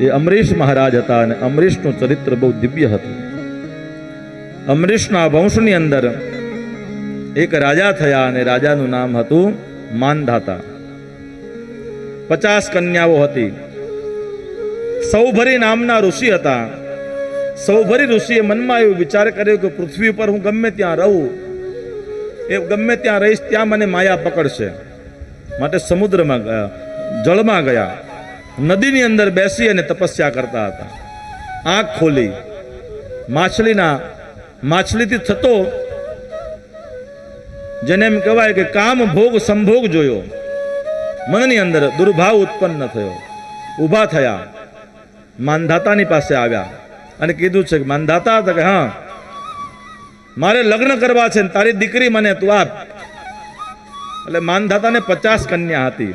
એ અમરીશ મહારાજ હતા અને અમરીશનું ચરિત્ર બહુ દિવ્ય હતું. અમરીશના વંશની અંદર એક રાજા થયા અને રાજાનું નામ હતું માનધાતા. પચાસ કન્યાઓ હતી. સૌભરી નામના ઋષિ હતા. સૌભરી ઋષિએ મનમાં એવો વિચાર કર્યો કે પૃથ્વી પર હું ગમે ત્યાં રહું, એ ગમે ત્યાં રહીશ ત્યાં મને માયા પકડશે. માટે સમુદ્રમાં ગયા, જળમાં ગયા. નદીની અંદર બેસી અને તપસ્યા કરતા હતા. આંખ ખોલી. માછલીના, માછલીથી થતો જેને એમ કહેવાય કે કામ, ભોગ, સંભોગ જોયો. મનની અંદર દુર્ભાવ ઉત્પન્ન થયો. ઊભા થયા. માનધાતાની પાસે આવ્યા અને કીધું છે કે, માનધાતા હતા કે હા, મારે લગ્ન કરવા છે તારી દીકરી મને તું આપ. એટલે માનધાતાને પચાસ કન્યા હતી.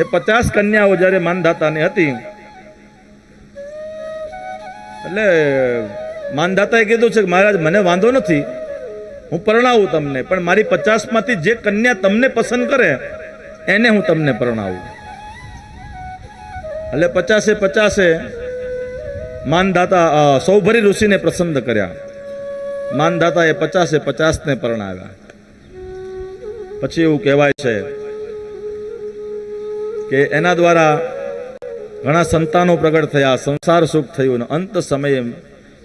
એ પચાસ કન્યાઓ જ્યારે માનધાતાની હતી, એટલે માનધાતાએ કીધું છે કે મહારાજ, મને વાંધો નથી, હું પરણાવું તમને, પણ મારી પચાસમાંથી જે કન્યા તમને પસંદ કરે, એને હું તમને પરણાવું. એટલે પચાસે પચાસે માનદાતા સૌભરી ઋષિને પ્રસન્ન કર્યા. માનદાતાએ પચાસે પચાસને પરણાવ્યા. પછી એવું કહેવાય છે કે એના દ્વારા ઘણા સંતાનો પ્રગટ થયા, સંસાર સુખ થયું અને અંત સમયે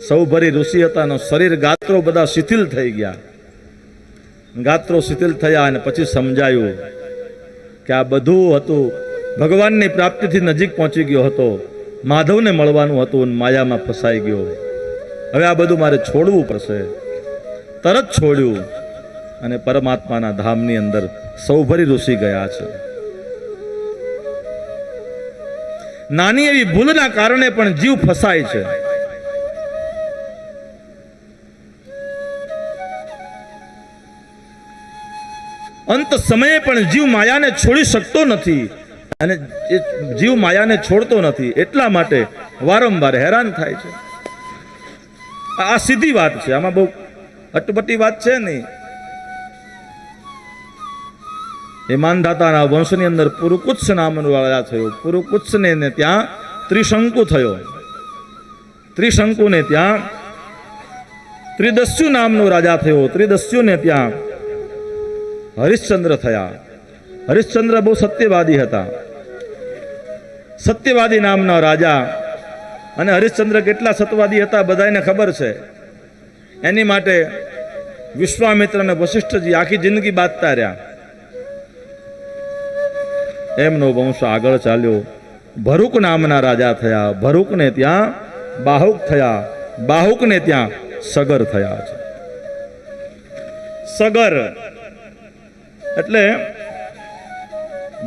સૌભરી ઋષિ હતા એનો શરીર ગાત્રો બધા શિથિલ થઈ ગયા. ગાત્રો શિથિલ થયા અને પછી સમજાયું કે આ બધું હતું, ભગવાનની પ્રાપ્તિથી નજીક પહોંચી ગયો હતો, માધવને મળવાનું હતું અને માયામાં ફસાઈ ગયો. હવે આ બધું મારે છોડવું પડશે. તરત છોડ્યું અને પરમાત્માના ધામની અંદર સૌભરી ઋષિ ગયા છે. નાની એવી ભૂલના કારણે પણ જીવ ફસાય છે. અંત સમયે પણ જીવ માયાને છોડી શકતો નથી અને એ જીવ માયાને છોડતો નથી. એટલા માટે વારંવાર હેરાન થાય છે. આ સીધી વાત છે. આમાં બહુ અટપટી વાત છે નહીં. એ માનધાતાના વંશની અંદર પુરુકુત્સ નામનો રાજા થયો. પુરુકુત્સને ત્યાં ત્રિશંકુ થયો. ત્રિશંકુને ત્યાં ત્રિદસ્યુ નામનો રાજા થયો. ત્રિદસ્યુને ત્યાં હરિશ્ચંદ્ર થયા. હરિશ્ચંદ્ર બહુ સત્યવાદી હતા. સત્યવાદી નામના રાજા અને હરિશ્ચંદ્ર કેટલા સત્યવાદી હતા બધાને ખબર છે. એની માટે વિશ્વામિત્ર અને વશિષ્ઠજી આખી જિંદગી બાંધતા રહ્યા. એમનો વંશ આગળ ચાલ્યો. ભરૂક નામના રાજા થયા. ભરૂકને ત્યાં બાહુક થયા. બાહુકને ત્યાં સગર થયા છે. સગર એટલે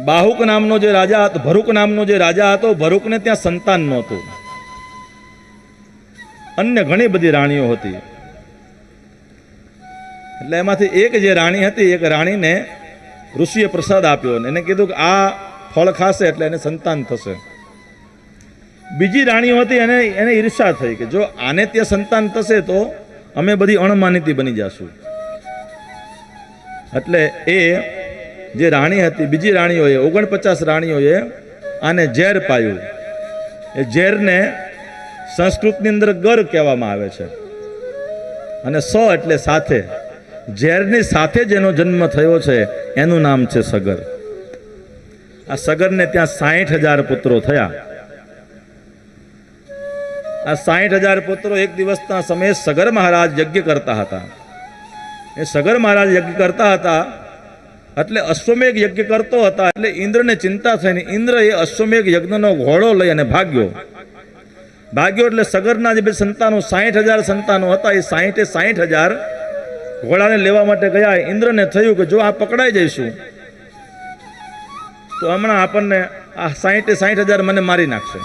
બાહુક નામનો જે રાજા હતો, ભરૂક નામનો જે રાજા હતો, ભરૂકને ત્યાં સંતાન નહોતું. અન્ય ઘણી બધી રાણીઓ હતી. એટલે એમાંથી એક જે રાણી હતી, એક રાણીને ઋષિએ પ્રસાદ આપ્યો એને કીધું કે આ ફળ ખાશે એટલે એને સંતાન થશે. બીજી રાણીઓ હતી એને એને ઈર્ષા થઈ કે જો આને ત્યાં સંતાન થશે તો અમે બધી અણમાનિતી બની જશું. એટલે એ જે રાણી હતી, બીજી રાણીઓએ, ઓગણપચાસ રાણીઓએ આને ઝેર પાયું. એ ઝેરને સંસ્કૃતની અંદર ગર કહેવામાં આવે છે. અને સ એટલે સાથે. ઝેરની સાથે જેનો જન્મ થયો છે, એનું નામ છે સગર. આ સગરને ત્યાં સાહીઠ હજાર પુત્રો થયા. આ સાહીઠ હજાર પુત્રો એક દિવસના સમયે સગર મહારાજ યજ્ઞ કરતા હતા. એ સગર મહારાજ યજ્ઞ કરતા હતા, એટલે અશ્વમેઘ યજ્ઞ કરતો હતા, એટલે ઇન્દ્રને ચિંતા થઈને ઇન્દ્ર એ અશ્વમેઘ યજ્ઞનો ઘોડો લઈ અને ભાગ્યો. ભાગ્યો એટલે સગરના જે બે સંતાનો સાહીઠ હજાર સંતાનો હતા, એ સાહીઠે સાહીઠ હજાર ઘોડાને લેવા માટે ગયા, ઇન્દ્રને થયું કે જો આ પકડાઈ જઈશું, તો હમણાં આપણને આ સાહીઠે સાહીઠ હજાર મને મારી નાખશે.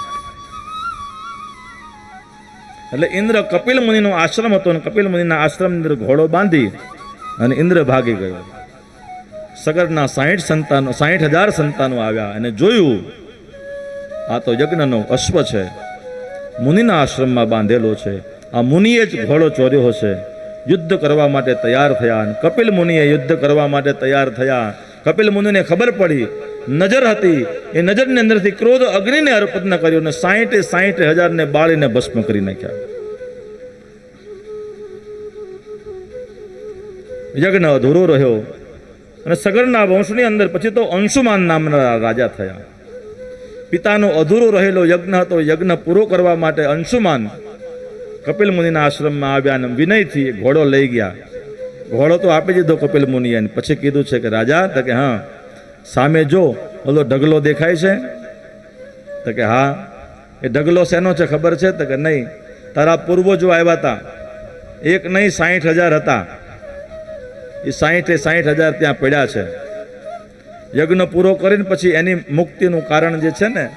એટલે ઇન્દ્ર કપિલ મુનિનો આશ્રમ હતો અને કપિલ મુનિના આશ્રમની અંદર ઘોડો બાંધી અને ઇન્દ્ર ભાગી ગયો. સગરના સાહીઠ સંતાનો, સાહીઠ હજાર સંતાનો આવ્યા અને જોયું, આ તો યજ્ઞનો અશ્વ છે, મુનિના આશ્રમમાં બાંધેલો છે. આ મુનિએ જ ઘોડો ચોર્યો હશે. યુદ્ધ કરવા માટે તૈયાર થયા કપિલ મુનિએ યુદ્ધ કરવા માટે તૈયાર થયા. કપિલ મુનિને ખબર પડી. નજર હતી. એ નજરની અંદરથી ક્રોધ અગ્નિને અર્પણ કર્યો અને સાહીઠે સાહીઠ હજારને બાળીને ભસ્મ કરી નાખ્યા. યજ્ઞ અધૂરો રહ્યો અને સગરના વંશની અંદર પછી તો અંશુમાન નામના રાજા થયા. પિતાનો અધૂરો રહેલો યજ્ઞ હતો. યજ્ઞ પૂરો કરવા માટે અંશુમાન કપિલ મુનિના આશ્રમમાં આવ્યા અને વિનયથી ઘોડો લઈ ગયા. ઘોડો તો આપી દીધો કપિલ મુનિએ. પછી કીધું છે કે, રાજા, તો કે, હા, સામે જો, ઓલો ઢગલો દેખાય છે? તો કે, હા. એ ઢગલો શેનો છે ખબર છે? તો કે, નહીં, તારા પૂર્વજો આવ્યા હતા એક નહીં સાહીઠ હજાર હતા. એ સાહીઠે સાહીઠ હજાર ત્યાં પડ્યા છે. યજ્ઞ પૂરો કરીને પછી એની મુક્તિનું કારણ જે છે ને,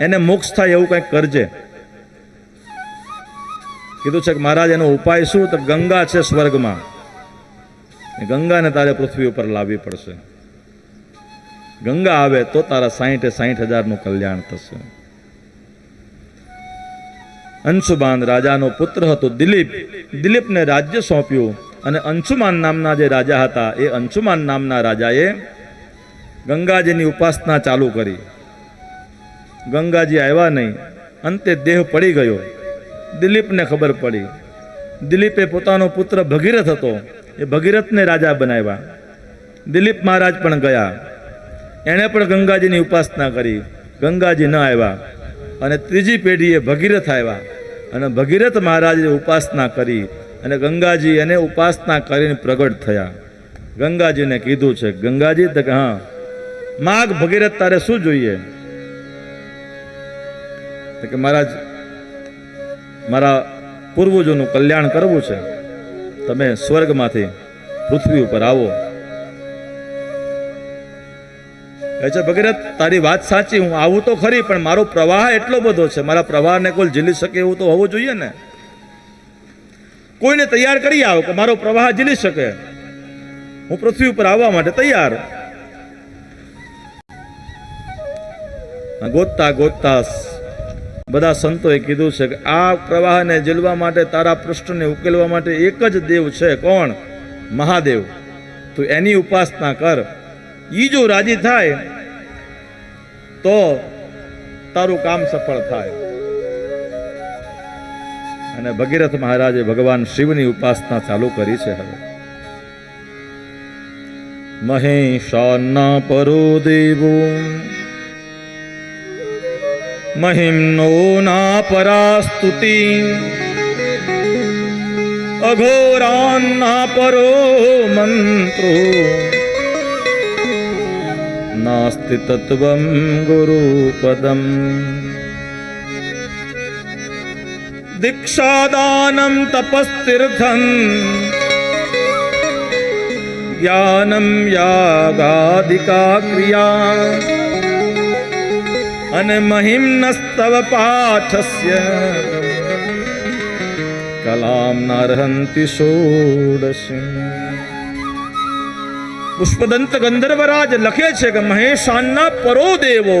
એને મોક્ષ થાય એવું કંઈક કરજે. કીધું છે કે મહારાજ, એનો ઉપાય શું? તો ગંગા છે સ્વર્ગમાં. ગંગાને તારે પૃથ્વી ઉપર લાવવી પડશે. ગંગા આવે તો તારા સાહીઠે સાહીઠ હજારનું કલ્યાણ થશે. અંશુમાન રાજાનો પુત્ર હતો દિલીપ. દિલીપને રાજ્ય સોંપ્યું અને અંશુમાન નામના જે રાજા હતા, એ અંશુમાન નામના રાજાએ ગંગાજીની ઉપાસના ચાલુ કરી. ગંગાજી આવ્યા નહીં. અંતે દેહ પડી ગયો. દિલીપને ખબર પડી. દિલીપે પોતાનો પુત્ર ભગીરથ હતો. એ ભગીરથને રાજા બનાવ્યા. દિલીપ મહારાજ પણ ગયા. એણે પણ ગંગાજીની ઉપાસના કરી. ગંગાજી ન આવ્યા. અને ત્રીજી પેઢીએ ભગીરથ આવ્યા. અને ભગીરથ મહારાજે ઉપાસના કરી અને ગંગાજી એને ઉપાસના કરીને પ્રગટ થયા. ગંગાજીને કીધું છે, ગંગાજી, તો હા, માગ ભગીરથ તારે શું જોઈએ? કે, મહારાજ મારા પૂર્વજોનું કલ્યાણ કરવું છે. તમે સ્વર્ગમાંથી પૃથ્વી ઉપર આવો. કહે છે, ભગીરથ, તારી વાત સાચી, હું આવું તો ખરી, પણ મારો પ્રવાહ એટલો બધો છે. મારા પ્રવાહને કોઈ ઝીલી શકે એવું તો હોવું જોઈએ ને? કોઈને તૈયાર કરી આવો કે મારો પ્રવાહ ઝીલી શકે. હું પૃથ્વી ઉપર આવવા માટે તૈયાર. ગોતતા ગોતતા બધા સંતોએ કીધું છે કે આ પ્રવાહને ઝીલવા માટે તારા પૃષ્ઠને ઉકેલવા માટે એક જ દેવ છે. કોણ? મહાદેવ. તો એની ઉપાસના કર. એ જો રાજી થાય, તો તારું કામ સફળ થાય. અને ભગીરથ મહારાજે ભગવાન શિવની ઉપાસના ચાલુ કરી છે હવે. મહેશાના પરો દેવો મહિમ્નો ના પરાસ્તુતિ. અઘોરાન્ના પરો મંત્રો. નાસ્તિ તત્વ ગુરુપદમ દીક્ષાદાનમ તપસ્તીર્થમ. જ્ઞાનમ યાગાદિકા ક્રિયા. અને મહિમ્નસ્તવ પાઠસ્ય કલામ નારહંતિ ષોડશી। પુષ્પદંત ગંધર્વરાજ લખે છે કે મહેશાનના પરો દેવો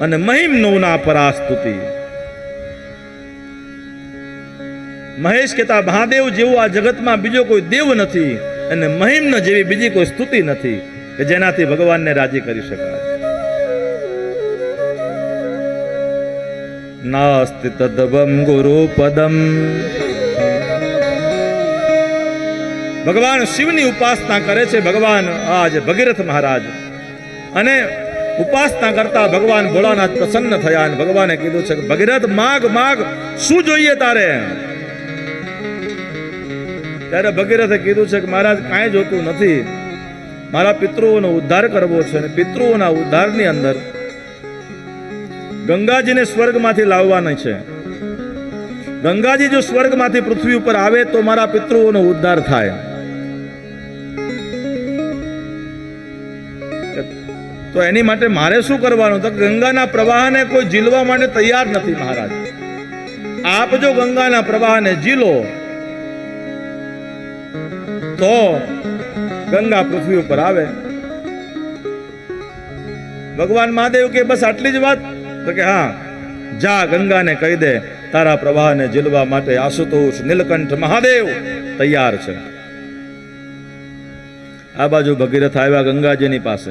અને મહિમનોના પરાસ્તુતિ। મહેશ કહેતા, મહાદેવ જેવું આ જગતમાં બીજો કોઈ દેવ નથી અને મહિમ્ન જેવી બીજી કોઈ સ્તુતિ નથી કે જેનાથી ભગવાનને રાજી કરી શકાય. નાસ્તિ તદવમ ગુરુ પદમ ભગવાન શિવની ઉપાસના કરે છે ભગવાન આજ ભગીરથ મહારાજ અને ઉપાસના કરતા ભગવાન ભોળાનાથ પ્રસન્ન થયા અને ભગવાને કીધું છે કે, ભગીરથ, માગ માગ, શું જોઈએ તારે? ત્યારે ભગીરથે કીધું છે કે, મહારાજ, કાંઈ જોતું નથી. મારા પિતૃઓનો ઉદ્ધાર કરવો છે અને પિતૃઓના ઉદ્ધારની અંદર ગંગાજીને સ્વર્ગમાંથી લાવવાના છે. ગંગાજી જો સ્વર્ગમાંથી પૃથ્વી ઉપર આવે તો મારા પિતૃઓનો ઉદ્ધાર થાય. તો એની માટે મારે શું કરવાનું? તો ગંગાના પ્રવાહને કોઈ ઝીલવા માટે તૈયાર નથી મહારાજ. આપ જો ગંગાના પ્રવાહને ઝીલો, તો ગંગા પૃથ્વી ઉપર આવે. ભગવાન મહાદેવ કે બસ આટલી જ વાત? તો કે હા, જા ગંગાને કહી દે, તારા પ્રવાહને ઝીલવા માટે આશુતોષ નીલકંઠ મહાદેવ તૈયાર છે. આ બાજુ ભગીરથ આવ્યા ગંગાજીની પાસે.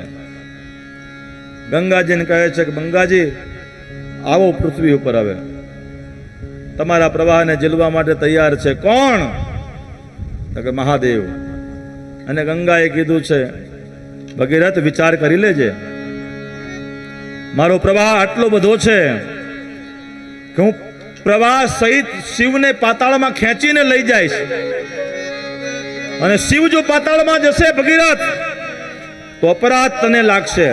ગંગાજીને કહે છે કે, ગંગાજી, આવો પૃથ્વી ઉપર આવે તમારા પ્રવાહને ઝીલવા માટે તૈયાર છે કોણ? કે, મહાદેવ. અને ગંગાએ કીધું છે, ભગીરથ, વિચાર કરી લેજે. મારો પ્રવાહ આટલો બધો છે કે હું પ્રવાહ સહિત શિવને પાતાળમાં ખેંચીને લઈ જઈશ. અને શિવ જો પાતાળમાં જશે ભગીરથ, તો અપરાધ તને લાગશે.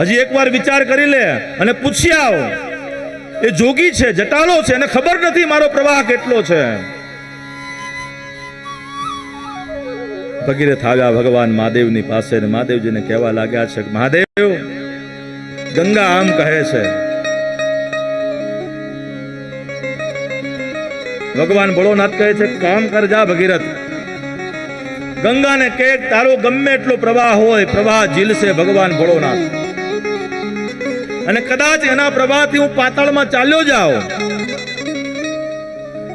હજી એકવાર વિચાર કરી લે અને પૂછી આવ, એ જોગી છે, જટાલો છે અને ખબર નથી મારો પ્રવાહ કેટલો છે. ભગીરથ આવ્યા ભગવાન મહાદેવની પાસે મહાદેવજીને કહેવા લાગ્યા છે મહાદેવ ગંગા આમ કહે છે. ભગવાન ભોળોનાથ કહે છે, કામ કર જા ભગીરથ. ગંગાને કે, તારો ગમે એટલો પ્રવાહ હોય, પ્રવાહ ઝીલશે ભગવાન ભોળોનાથ. અને કદાચ એના પ્રવાહથી હું પાતાળમાં ચાલ્યો જાઉં.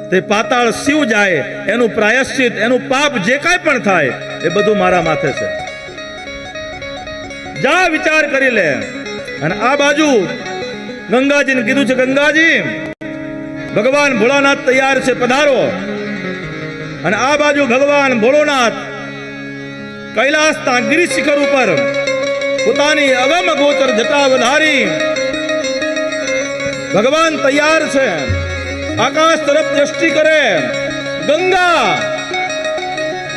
તે પાતાળ શિવ જાય, એનું પ્રાયશ્ચિત, એનું પાપ જે કાંઈ પણ થાય, એ બધું મારા માથે છે. જા વિચાર કરી લે. અને આ બાજુ ગંગાજીને કીધું છે, ગંગાજી, ભગવાન ભોળાનાથ તૈયાર છે, પધારો. અને આ બાજુ ભગવાન ભોળોનાથ કૈલાસના ગિરી શિખર ઉપર પોતાની અગમ ગોચર જટા વધારી ભગવાન તૈયાર છે. આકાશ તરફ દ્રષ્ટિ કરે ગંગા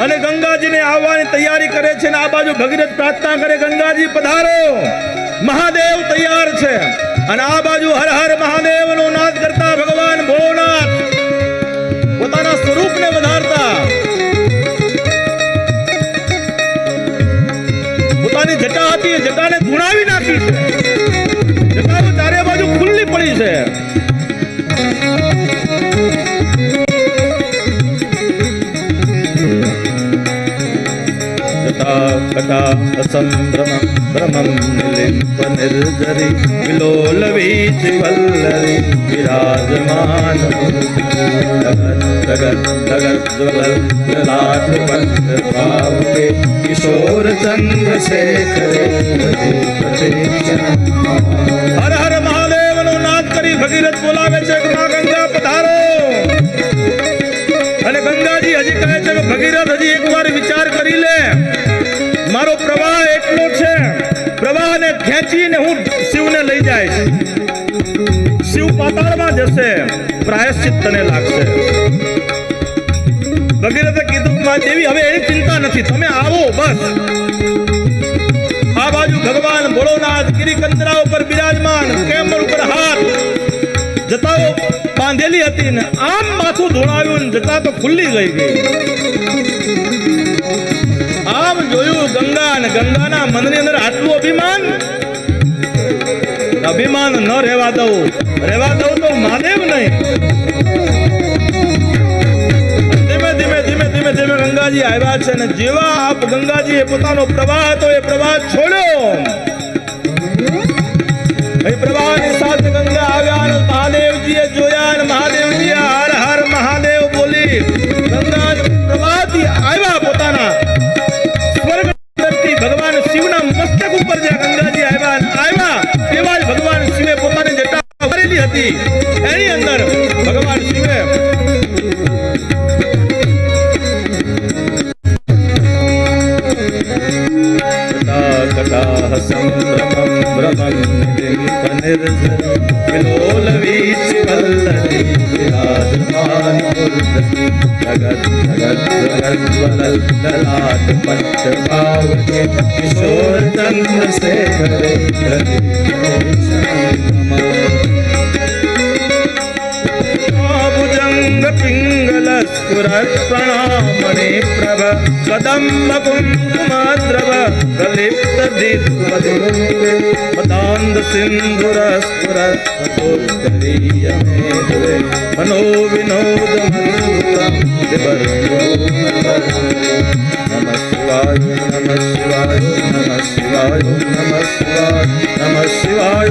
અને ગંગાજીને આવવાની તૈયારી કરે છે અને આ બાજુ ભગીરથ પ્રાર્થના કરે, ગંગાજી, પધારો. મહાદેવ તૈયાર છે. અને આ બાજુ હર હર મહાદેવનો નાદ કરતા ભગવાન ભોળાનાથ પોતાના સ્વરૂપને વધારતા. પોતાની જટા હતી જટાને ધૂણાવી નાખી છે. જટાઓ ચારે બાજુ ખુલ્લી પડી છે. વિલોલવીચ વલ્લરી વિરાજમાન જગત જગત જ્વલલ લલાટ પંથ ભાવકે કિશોર ચંદ્રશેખરે હર હર મહાદેવનો નાદ કરી ભગીરથ બોલાવે છે માં ગંગા પધારો અને ગંગાજી હજી કહે છે કે ભગીરથ હજી એકવાર વિચાર કરી લે. મારો પ્રવાહ એટલો છે. પ્રવાહને ખેંચીને હું શિવને લઈ જાય શિવ પાતાળમાં જશે. પ્રાયશ્ચિત તને લાગશે. ભગીરથે કીધું કે દેવી, હવે એની ચિંતા નથી. તમે આવો, બસ. આ બાજુ ભગવાન ભોળોનાથ ગિરિકંદરા ઉપર બિરાજમાન, કેમર ઉપર હાથ જતાઓ બાંધેલી હતી ને આમ માથું ધોળાવ્યું જતા તો ખુલ્લી ગઈ ગઈ. આમ જોયું ગંગા અને ગંગાના મનની અંદર આટલું અભિમાન? અભિમાન ન રહેવા દઉં. રહેવા દઉં તો મહાદેવ નહીં. ધીમે પ્રવાહ હતો એ પ્રવાહ છોડ્યો. એ પ્રવાહની સાથે ગંગા આવ્યા જોયા અને મહાદેવજીએ હતી એની અંદર ભગવાન શિવે જગત જગત જગત કિશોર ચંદ્રશેખરે ભુજંગ प्रणामणिप्रभ कदम्बकुङ्कुमाद्रव प्रलिप्तदित्पदान्दसिन्धुरस्फुरतोत्तरीयमेधुरे मनो विनोदमन्युतं नमः शिवाय नमः शिवाय नमः शिवाय नमः शिवाय नमः शिवाय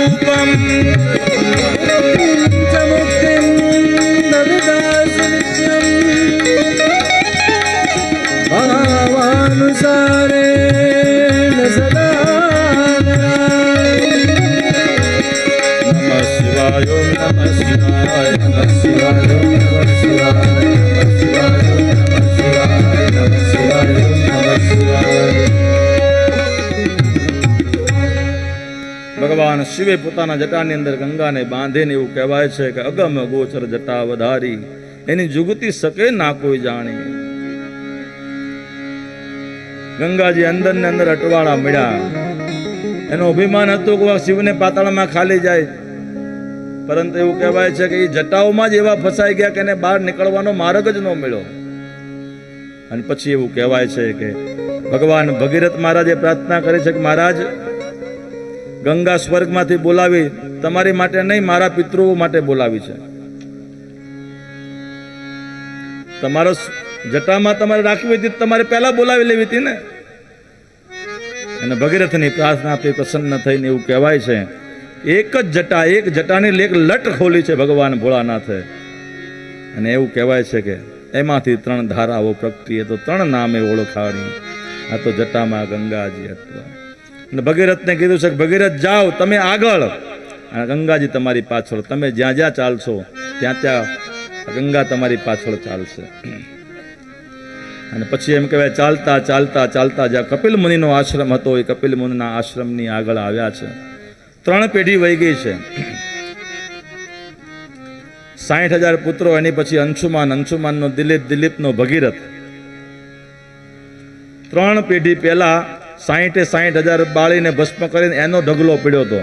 દિવ્ય શિવે પોતાના જટાની અંદર ગંગાને બાંધીને એવું કહેવાય છે કે અગમ ગોચર જટા વધારી એની જુગતી શકે ના કોઈ જાણી. ગંગાજી અંદર ને અંદર અટવાળા મળ્યા. એનો અભિમાન હતું કે શિવને પાતાળમાં ખાલી જાય. પરંતુ એવું કહેવાય છે કે એ જટાઓમાં જ એવા ફસાઈ ગયા કે એને બહાર નીકળવાનો માર્ગ જ ન મળ્યો. અને પછી એવું કહેવાય છે કે ભગવાન ભગીરથ મહારાજે પ્રાર્થના કરી છે કે મહારાજ ગંગા સ્વર્ગમાંથી બોલાવી તમારી માટે નહીં, મારા પિતૃઓ માટે બોલાવી છે. તમારો જટામાં તમારે રાખવી હતી તમારે પહેલા બોલાવી લેવી હતી ને? અને ભગીરથની પ્રાર્થનાથી પ્રસન્ન થઈને એવું કહેવાય છે, એક જ જટા, એક જટાની લેખ લટ ખોલી છે ભગવાન ભોળાનાથે. અને એવું કહેવાય છે કે એમાંથી ત્રણ ધારાઓ પ્રગટીએ તો ત્રણ નામે ઓળખાણી. આ તો જટામાં ગંગાજી અટવા અને ભગીરથને કીધું છે કે, ભગીરથ, જાઓ, તમે આગળ. અને ગંગાજી તમારી પાછળ, તમે જ્યાં જ્યાં ચાલશો, ત્યાં ત્યાં ગંગા તમારી પાછળ ચાલશે. અને પછી એમ કહેવાય, ચાલતા ચાલતા ચાલતા જ્યાં કપિલ મુનિનો આશ્રમ હતો, એ કપિલ મુનિના આશ્રમની આગળ આવ્યા છે. ત્રણ પેઢી વહી ગઈ છે. સાઠ હજાર પુત્રો, એની પછી અંશુમાન, અંશુમાનનો દિલીપ, દિલીપનો ભગીરથ. ત્રણ પેઢી પહેલા સાહીઠે સાહીઠ હજાર બાળીને ભસ્મ કરીને એનો ઢગલો પડ્યો હતો.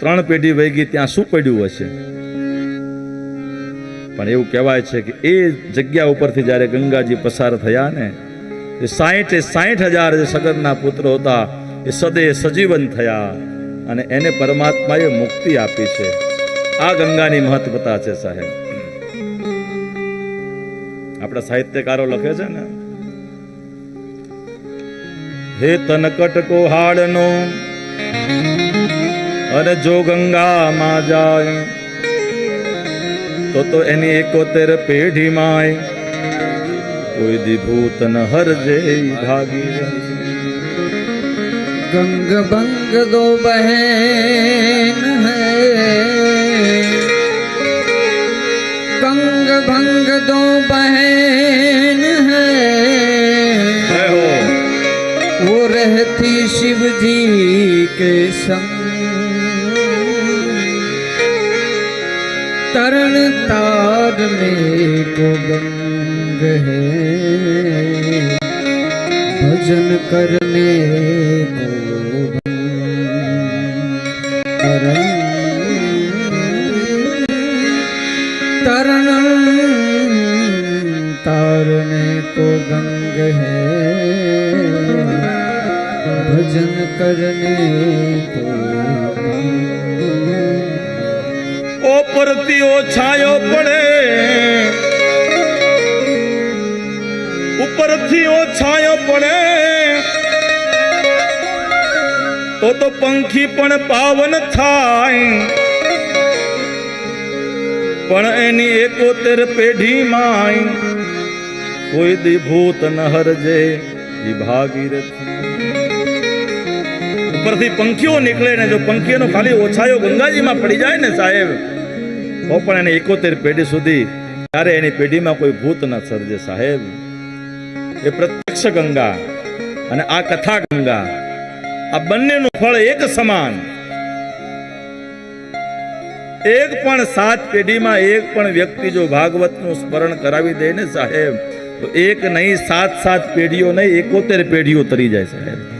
ત્રણ પેઢી વહી ગઈ, ત્યાં શું પડ્યું હશે? પણ એવું કહેવાય છે કે એ જગ્યા ઉપરથી જ્યારે ગંગાજી પસાર થયા ને, એ સાહીઠે સાહીઠ હજાર જે સગરના પુત્રો હતા, એ સદે સજીવન થયા અને એને પરમાત્માએ મુક્તિ આપી છે. આ ગંગાની મહત્વતા છે સાહેબ. આપણા સાહિત્યકારો લખે છે ને હે તનકટ કોહાડનો અને જો ગંગામાં જાય, તો તો એની એકોતેર પેઢી માય કોઈ દીભૂત ન હરજે ભાગી ગંગ ભંગ દો બહે હે. ગંગ ભંગ દો બહેન કેશમ તરણ તાગ મે ગોગંગ હે ભજન કરને કો તરણ તરણ તારને કો ગંગ હે કરને ઓ પરતી ઓ છાયો પડે ઉપરથી ઓ છાયો પડે તો તો પંખી પણ પાવન થાય પણ એની એકોતેર પેઢી માય કોઈ દી ભૂત ન હરજે વિભાગી રથી ઉપરથી પંખીઓ નીકળે ને જો પંખીઓનો ખાલી ઓછાયો ગંગાજીમાં પડી જાય ને સાહેબ, તો પણ એને એકોતેર પેઢી સુધી ત્યારે એની પેઢીમાં કોઈ ભૂત ન સર્જે સાહેબ એ પ્રત્યક્ષ ગંગા અને આ કથા ગંગા, આ બંનેનું ફળ એક સમાન એક પણ સાત પેઢીમાં એક પણ વ્યક્તિ જો ભાગવતનું સ્મરણ કરાવી દે ને સાહેબ, તો એક નહીં, સાત સાત પેઢીઓ નહીં, એકોતેર પેઢીઓ તરી જાય સાહેબ?